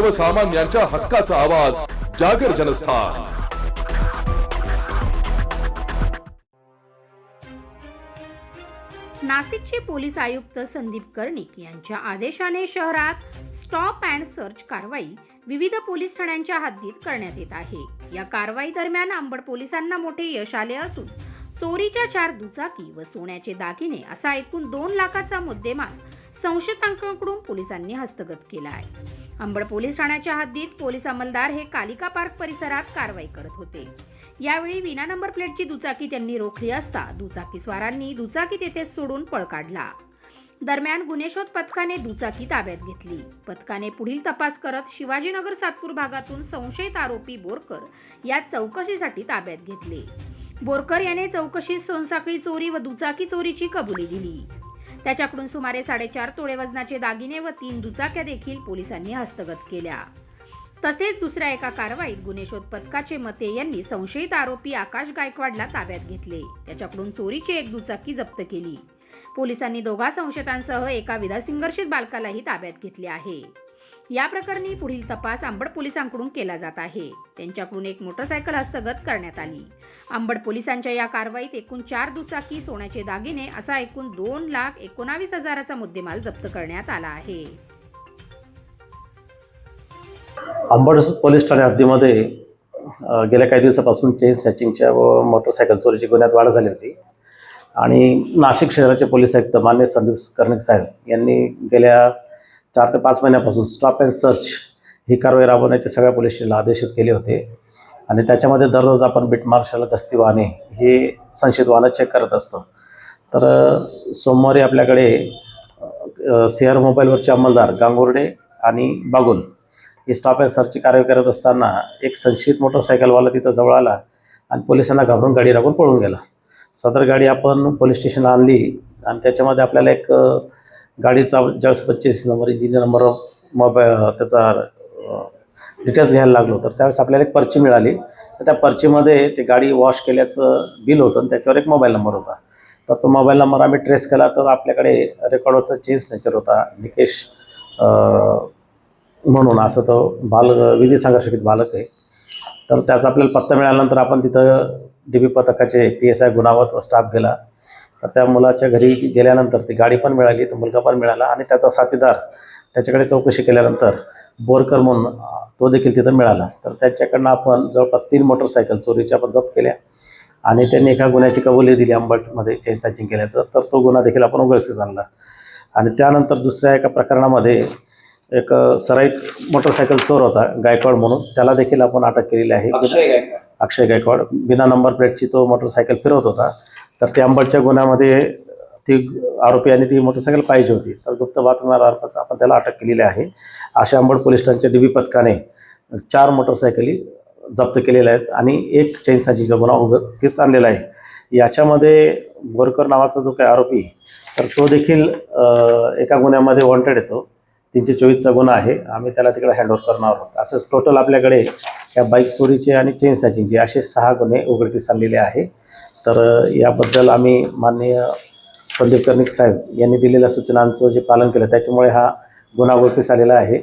सर्वसामान्यांच्या हक्काचा आवाज जागर जनस्थान. नाशिकचे पोलीस आयुक्त संदीप कर्णिक यांच्या आदेशाने शहरात स्टॉप अँड सर्च कारवाई विविध पोलीस ठाण्यांच्या हद्दीत करण्यात येत आहे. या कारवाई दरम्यान अंबड पोलिसांना मोठे यश आले असून चोरीच्या चार दुचाकी व सोन्याचे दागिने असा एकूण दोन लाखाचा मुद्देमाल संशयितांकडून पोलिसांनी हस्तगत केला आहे. अंबड पोलीस ठाण्याच्या हद्दीत पोलीस अंमलदार हे कालिका पार्क परिसरात कारवाई करत होते. यावेळी विना नंबर प्लेटची दुचाकी त्यांनी रोखली असता दुचाकीस्वारांनी दुचाकी तेथेच सोडून पळ काढला. दरम्यान गुन्हेशोध पथकाने दुचाकी ताब्यात घेतली. पथकाने पुढील तपास करत शिवाजीनगर सातपूर भागातून संशयित आरोपी बोरकर या चौकशीसाठी ताब्यात घेतले. बोरकर याने चौकशीत सोनसाखळी चोरी व दुचाकी चोरीची कबुली दिली. त्याच्याकडून सुमारे साडेचार तोळे वजनाचे दागिने व तीन दुचाक्या देखील पोलिसांनी हस्तगत केल्या. तसेच दुसऱ्या एका कारवाईत गुन्हे शोध पथकाचे मते यांनी संशयित आरोपी आकाश गायकवाडला ताब्यात घेतले. त्याच्याकडून चोरीची एक दुचाकी जप्त केली. पोलिसांनी दोघा संशयितांसह एका विधासंघर्षित बालकालाही ताब्यात घेतले आहे. या प्रकरणी पुढील तपास आंबड पोलिसांकडून केला जात आहे. त्यांच्याकडून एक मोटरसायकल हस्तगत करण्यात आली. आंबड पोलिसांच्या या कारवाईत एकूण चार दुचाकी सोन्याचे दागिने असा एकूण दोन लाख एकोणावीस हजाराचा मुद्देमाल जप्त करण्यात आला आहे. आंबड पोलीस ठाणे हद्दीमध्ये गेल्या काही दिवसापासून चेन सॅचिंगच्या व मोटरसायकल चोरीच्या गुन्ह्यात वाढ झाली होती. आणि नाशिक शहराचे पोलीस आयुक्त मान्य संदीप कर्णिक साहेब यांनी गेल्या चार ते पाच महिन्यापासून स्टॉप अँड सर्च ही कारवाई राबवण्याचे सगळ्या पोलीस स्टेशनला आदेशित केले होते. आणि त्याच्यामध्ये दररोज आपण बीट मार्शल गस्ती वाहने हे संशयित वाहनं चेक करत असतो. तर सोमवारी आपल्याकडे सी मोबाईलवरचे अंमलदार गांगुर्डे आणि बागुल ही स्टॉप अँड सर्चची कारवाई करत असताना एक संशयित मोटरसायकलवाला तिथं जवळ आला आणि पोलिसांना घाबरून गाडी राखून पळून गेला. सदर गाडी आपण पोलीस स्टेशनला आणली आणि त्याच्यामध्ये आपल्याला एक गाडीचा ज्यावेळेस पच्चीस नंबर इंजिनियर नंबर मोबाईल त्याचा डिटेल्स घ्यायला लागलो. तर त्यावेळेस आपल्याला एक पर्ची मिळाली. तर त्या पर्चीमध्ये ते गाडी वॉश केल्याचं बिल होतं आणि त्याच्यावर एक मोबाईल नंबर होता. तर तो मोबाईल नंबर आम्ही ट्रेस केला. तर आपल्याकडे रेकॉर्डवरचा चेंज नेचर होता निकेश म्हणून असं तो बालक विधी संघर्षित बालक आहे. तर त्याचा आपल्याला पत्ता मिळाल्यानंतर आपण तिथं डी बी पथकाचे पी एस आय गुणावत व स्टाफ गेला. तर त्या मुलाच्या घरी गेल्यानंतर ती गाडी पण मिळाली तो मुलगा पण मिळाला आणि त्याचा साथीदार त्याच्याकडे चौकशी केल्यानंतर बोरकर म्हणून तो देखील तिथं मिळाला. तर त्याच्याकडनं आपण जवळपास तीन मोटरसायकल चोरीच्या आपण जप्त केल्या आणि त्यांनी एका गुन्ह्याची कबुली दिली अंबटमध्ये चेन सॅचिंग केल्याचं. तर तो गुन्हा देखील आपण उघडकीस आणला. आणि त्यानंतर दुसऱ्या एका प्रकरणामध्ये एक सराईत मोटरसायकल चोर होता गायकवाड म्हणून. त्याला देखील आपण अटक केलेली आहे. अक्षय गायकवाड. बिना नंबर प्लेटची तो मोटरसायकल फिरवत होता. तर त्या अंबडच्या गुन्ह्यामध्ये ती आरोपी आणि ती मोटरसायकल पाहिजे होती. तर गुप्त बातम्यामार्फत आपण त्याला अटक केलेली आहे. अशा अंबड पोलीस स्टेशनच्या डीबी पथकाने चार मोटरसायकली जप्त केलेल्या आहेत आणि एक चैन साजीचा गुन्हा उघडकीस आणलेला आहे. याच्यामध्ये बोरकर नावाचा जो काही आरोपी तर तो देखील एका गुन्ह्यामध्ये वॉन्टेड येतो तीनशे चोवीसचा गुन्हा आहे. आम्ही त्याला तिकडे हँडओव्हर करणार आहोत. असंच टोटल आपल्याकडे या बाईक चोरीचे आणि चेन स्नॅचिंगचे असे सहा गुन्हे उघडकीस आणलेले आहे. तर याबद्दल आम्ही माननीय संदीप कर्णिक साहेब यांनी दिलेल्या सूचनांचं जे पालन केलं त्याच्यामुळे हा गुन्हा उघडकीस आलेला आहे.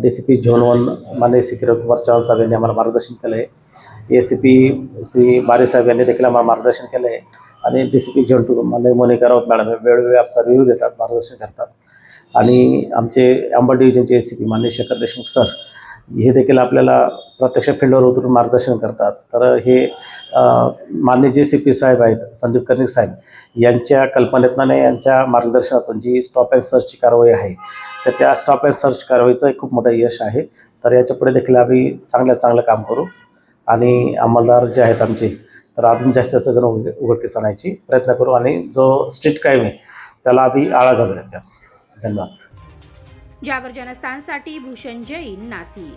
D C P zone one माननीय श्री किरण कुमार चव्हाण साहेब यांनी आम्हाला मार्गदर्शन केलं आहे ए सी पी श्री बारे साहेब यांनी देखील आम्हाला मार्गदर्शन केलं आहे आणि D C P zone two माननीय मोनिका राऊत मॅडम वेळोवेळी आमचा रिव्ह्यू देतात मार्गदर्शन करतात. आणि आमचे अंबड डिव्हिजनचे ए सी पी माननीय शेखर देशमुख सर हे देखील आपल्याला प्रत्यक्ष फील्डवर उतरून मार्गदर्शन करतात. तर हे मान्य माननीय जे सी पी साहेब आहेत संदीप कर्णिक साहेब यांच्या कल्पनेतनाने यांच्या मार्गदर्शनातून जी स्टॉप अँड सर्चची कारवाई आहे तर त्या स्टॉप अँड सर्च कारवाईचं एक खूप मोठं यश आहे. तर याच्यापुढे देखील आम्ही चांगल्यात चांगलं काम करू आणि अंमलदार जे आहेत आमचे तर अजून जास्त जास्त जण उघडकीस आणायची प्रयत्न करू आणि जो स्ट्रीट क्राईम आहे त्याला आम्ही आळा घालू याच्यात धन्यवाद. जागर जनस्थानसाठी भूषण जैन नासी